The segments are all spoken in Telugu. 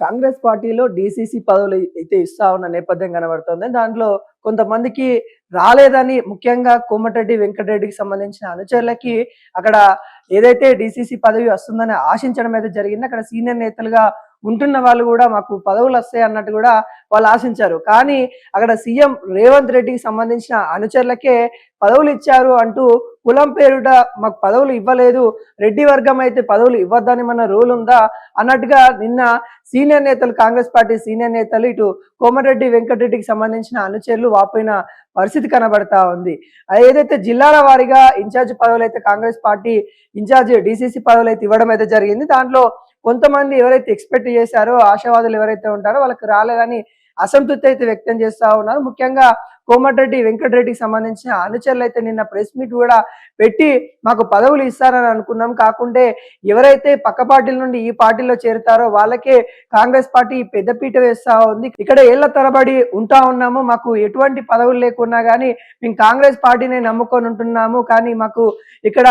కాంగ్రెస్ పార్టీలో డీసీసీ పదవులు అయితే ఇస్తా ఉన్న నేపథ్యం కనబడుతుంది. దాంట్లో కొంతమందికి రాలేదని ముఖ్యంగా కోమటిరెడ్డి వెంకటరెడ్డికి సంబంధించిన అనుచరులకి అక్కడ ఏదైతే డీసీసీ పదవి వస్తుందని ఆశించడం అయితే జరిగింది. అక్కడ సీనియర్ నేతలుగా ఉంటున్న వాళ్ళు కూడా మాకు పదవులు వస్తాయి అన్నట్టు కూడా వాళ్ళు ఆశించారు. కానీ అక్కడ సీఎం రేవంత్ రెడ్డికి సంబంధించిన అనుచరులకే పదవులు ఇచ్చారు అంటూ కులం పేరుట మాకు పదవులు ఇవ్వలేదు రెడ్డి వర్గం అయితే పదవులు ఇవ్వద్దని మన రూల్ ఉందా అన్నట్టుగా నిన్న సీనియర్ నేతలు కాంగ్రెస్ పార్టీ సీనియర్ నేతలు ఇటు కోమటిరెడ్డి వెంకటరెడ్డికి సంబంధించిన అనుచరులు వాపోయిన పరిస్థితి కనబడతా ఉంది. ఏదైతే జిల్లాల వారీగా ఇన్ఛార్జ్ పదవులు అయితే కాంగ్రెస్ పార్టీ ఇన్ఛార్జ్ డిసిసి పదవులు అయితే ఇవ్వడం అయితే జరిగింది. దాంట్లో కొంతమంది ఎవరైతే ఎక్స్పెక్ట్ చేశారో ఆశావాదులు ఎవరైతే ఉంటారో వాళ్ళకి రాలేదని అసంతృప్తి అయితే వ్యక్తం చేస్తూ ఉన్నారు. ముఖ్యంగా కోమటిరెడ్డి వెంకటరెడ్డికి సంబంధించిన అనుచరులు అయితే నిన్న ప్రెస్ మీట్ కూడా పెట్టి మాకు పదవులు ఇస్తారని అనుకున్నాం. కాకుంటే ఎవరైతే పక్క పార్టీల నుండి ఈ పార్టీలో చేరుతారో వాళ్ళకే కాంగ్రెస్ పార్టీ పెద్దపీట వేస్తా ఉంది. ఇక్కడ ఏళ్ళ తరబడి ఉంటా ఉన్నాము. మాకు ఎటువంటి పదవులు లేకున్నా కానీ మేము కాంగ్రెస్ పార్టీని నమ్ముకొని ఉంటున్నాము. కానీ మాకు ఇక్కడ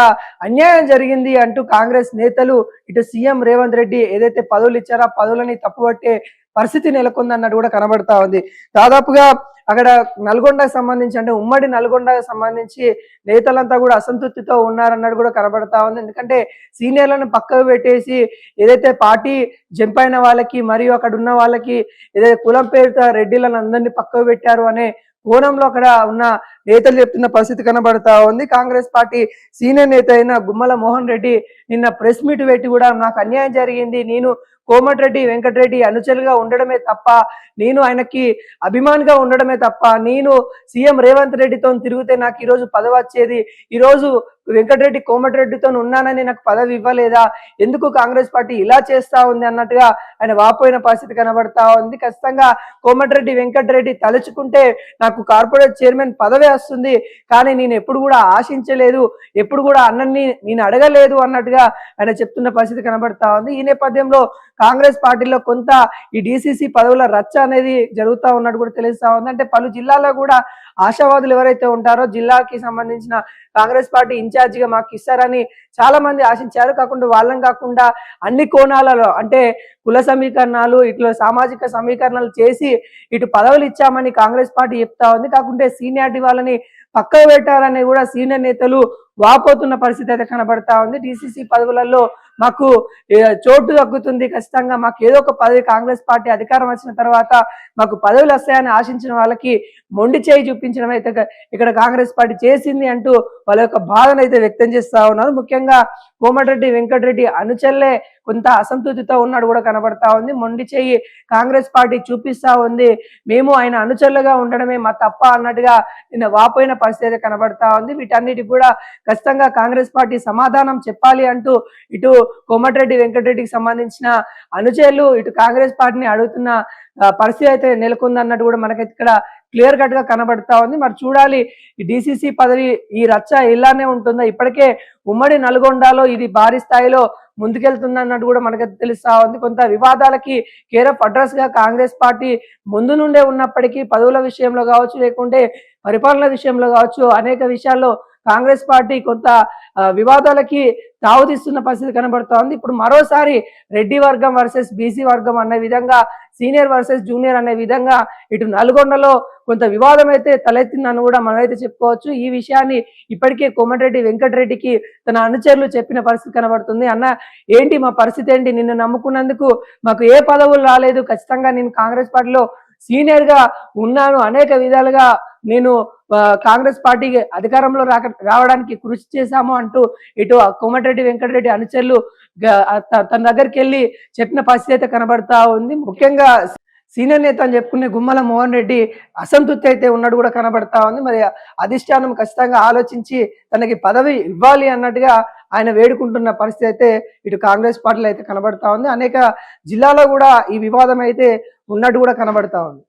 అన్యాయం జరిగింది అంటూ కాంగ్రెస్ నేతలు ఇటు సీఎం రేవంత్ రెడ్డి ఏదైతే పదవులు ఇచ్చారో ఆ పదవులని తప్పుపట్టే పరిస్థితి నెలకొందన్నట్టు కూడా కనబడతా ఉంది. దాదాపుగా అక్కడ నల్గొండకు సంబంధించి అంటే ఉమ్మడి నల్గొండకు సంబంధించి నేతలంతా కూడా అసంతృప్తితో ఉన్నారన్నట్టు కూడా కనబడతా ఉంది. ఎందుకంటే సీనియర్లను పక్కకు పెట్టేసి ఏదైతే పార్టీ జంప్ అయిన వాళ్ళకి మరియు అక్కడ ఉన్న వాళ్ళకి ఏదైతే కులం పేరుతో రెడ్డిలను అందరినీ పక్కకు పెట్టారు అనే కోణంలో అక్కడ ఉన్న నేతలు చెప్తున్న పరిస్థితి కనబడతా ఉంది. కాంగ్రెస్ పార్టీ సీనియర్ నేత అయిన గుమ్మల మోహన్ రెడ్డి నిన్న ప్రెస్ మీట్ పెట్టి కూడా నాకు అన్యాయం జరిగింది. నేను కోమటిరెడ్డి వెంకటరెడ్డి అనుచరులుగా ఉండడమే తప్ప నేను ఆయనకి అభిమానిగా ఉండడమే తప్ప నేను సీఎం రేవంత్ రెడ్డితో తిరిగితే నాకు ఈరోజు పదవి వచ్చేది. ఈరోజు వెంకటరెడ్డి కోమటిరెడ్డితో ఉన్నానని నాకు పదవి ఇవ్వలేదా? ఎందుకు కాంగ్రెస్ పార్టీ ఇలా చేస్తా ఉంది అన్నట్టుగా ఆయన వాపోయిన పరిస్థితి కనబడతా ఉంది. ఖచ్చితంగా కోమటిరెడ్డి వెంకటరెడ్డి తలుచుకుంటే నాకు కార్పొరేట్ చైర్మన్ పదవి వస్తుంది. కానీ నేను ఎప్పుడు కూడా ఆశించలేదు ఎప్పుడు కూడా అన్నని నేను అడగలేదు అన్నట్టుగా ఆయన చెప్తున్న పరిస్థితి కనబడతా ఉంది. ఈ నేపథ్యంలో కాంగ్రెస్ పార్టీలో కొంత ఈ డిసిసి పదవుల రచ్చ అనేది జరుగుతూ ఉన్నట్టు కూడా తెలుస్తా ఉంది. అంటే పలు జిల్లాల్లో కూడా ఆశావాదులు ఎవరైతే ఉంటారో జిల్లాకి సంబంధించిన కాంగ్రెస్ పార్టీ ఇన్ఛార్జిగా మాకు ఇస్తారని చాలా మంది ఆశించారు. కాకుండా వాళ్ళం కాకుండా అన్ని కోణాలలో అంటే కుల సమీకరణాలు ఇట్లా సామాజిక సమీకరణాలు చేసి ఇటు పదవులు ఇచ్చామని కాంగ్రెస్ పార్టీ చెప్తా ఉంది. కాకుంటే సీనియారిటీ వాళ్ళని పక్కకు పెట్టారని కూడా సీనియర్ నేతలు వాపోతున్న పరిస్థితి అయితే కనబడతా ఉంది. డిసిసి పదవులలో మాకు చోటు తగ్గుతుంది ఖచ్చితంగా. మాకు ఏదో ఒక పదవి కాంగ్రెస్ పార్టీ అధికారం వచ్చిన తర్వాత మాకు పదవులు వస్తాయని ఆశించిన వాళ్ళకి మొండి చేయి చూపించడం అయితే ఇక్కడ కాంగ్రెస్ పార్టీ చేసింది అంటూ వాళ్ళ యొక్క బాధను అయితే వ్యక్తం చేస్తా ఉన్నారు. ముఖ్యంగా కోమటిరెడ్డి వెంకటరెడ్డి అనుచరులే కొంత అసంతృప్తితో ఉన్నాడు కూడా కనబడతా ఉంది. మొండి చేయి కాంగ్రెస్ పార్టీ చూపిస్తా ఉంది. మేము ఆయన అనుచరులుగా ఉండడమే మా తప్ప అన్నట్టుగా నిన్న వాపోయిన పరిస్థితి కనబడతా ఉంది. వీటన్నిటికి కూడా ఖచ్చితంగా కాంగ్రెస్ పార్టీ సమాధానం చెప్పాలి అంటూ ఇటు కోమటిరెడ్డి వెంకటరెడ్డికి సంబంధించిన అనుచరులు ఇటు కాంగ్రెస్ పార్టీని అడుగుతున్న పరిస్థితి అయితే నెలకొందన్నట్టు కూడా మనకి ఇక్కడ క్లియర్ కట్గా కనబడతా ఉంది. మరి చూడాలి డిసిసి పదవి ఈ రచ్చ ఇలానే ఉంటుందా? ఇప్పటికే ఉమ్మడి నల్గొండలో ఇది భారీ స్థాయిలో ముందుకెళ్తుంది అన్నట్టు కూడా మనకి తెలుస్తా ఉంది. కొంత వివాదాలకి కేర్ ఆఫ్ అడ్రస్గా కాంగ్రెస్ పార్టీ ముందు నుండే ఉన్నప్పటికీ పదవుల విషయంలో కావచ్చు లేకుంటే పరిపాలన విషయంలో కావచ్చు అనేక విషయాల్లో కాంగ్రెస్ పార్టీ కొంత వివాదాలకి తావుతీస్తున్న పరిస్థితి కనబడుతోంది. ఇప్పుడు మరోసారి రెడ్డి వర్గం వర్సెస్ బీసీ వర్గం అనే విధంగా సీనియర్ వర్సెస్ జూనియర్ అనే విధంగా ఇటు నల్గొండలో కొంత వివాదం అయితే తలెత్తిందని కూడా మనమైతే చెప్పుకోవచ్చు. ఈ విషయాన్ని ఇప్పటికే కోమటిరెడ్డి వెంకటరెడ్డికి తన అనుచరులు చెప్పిన పరిస్థితి కనబడుతుంది. అన్న ఏంటి మా పరిస్థితి ఏంటి? నిన్ను నమ్ముకున్నందుకు మాకు ఏ పదవులు రాలేదు. ఖచ్చితంగా నేను కాంగ్రెస్ పార్టీలో సీనియర్గా ఉన్నాను అనేక విధాలుగా నేను కాంగ్రెస్ పార్టీకి అధికారంలో రాక రావడానికి కృషి చేశాము అంటూ ఇటు కోమటిరెడ్డి వెంకటరెడ్డి అనుచరులు తన దగ్గరికి వెళ్ళి చెప్పిన పరిస్థితి అయితే కనబడతా ఉంది. ముఖ్యంగా సీనియర్ నేత అని చెప్పుకునే గుమ్మల మోహన్ రెడ్డి అసంతృప్తి అయితే ఉన్నాడు కూడా కనబడతా ఉంది. మరి అధిష్టానం ఖచ్చితంగా ఆలోచించి తనకి పదవి ఇవ్వాలి అన్నట్టుగా ఆయన వేడుకుంటున్న పరిస్థితి అయితే ఇటు కాంగ్రెస్ పార్టీలో అయితే కనబడతా ఉంది. అనేక జిల్లాలో కూడా ఈ వివాదం అయితే ఉన్నట్టు కూడా కనబడతా ఉంది.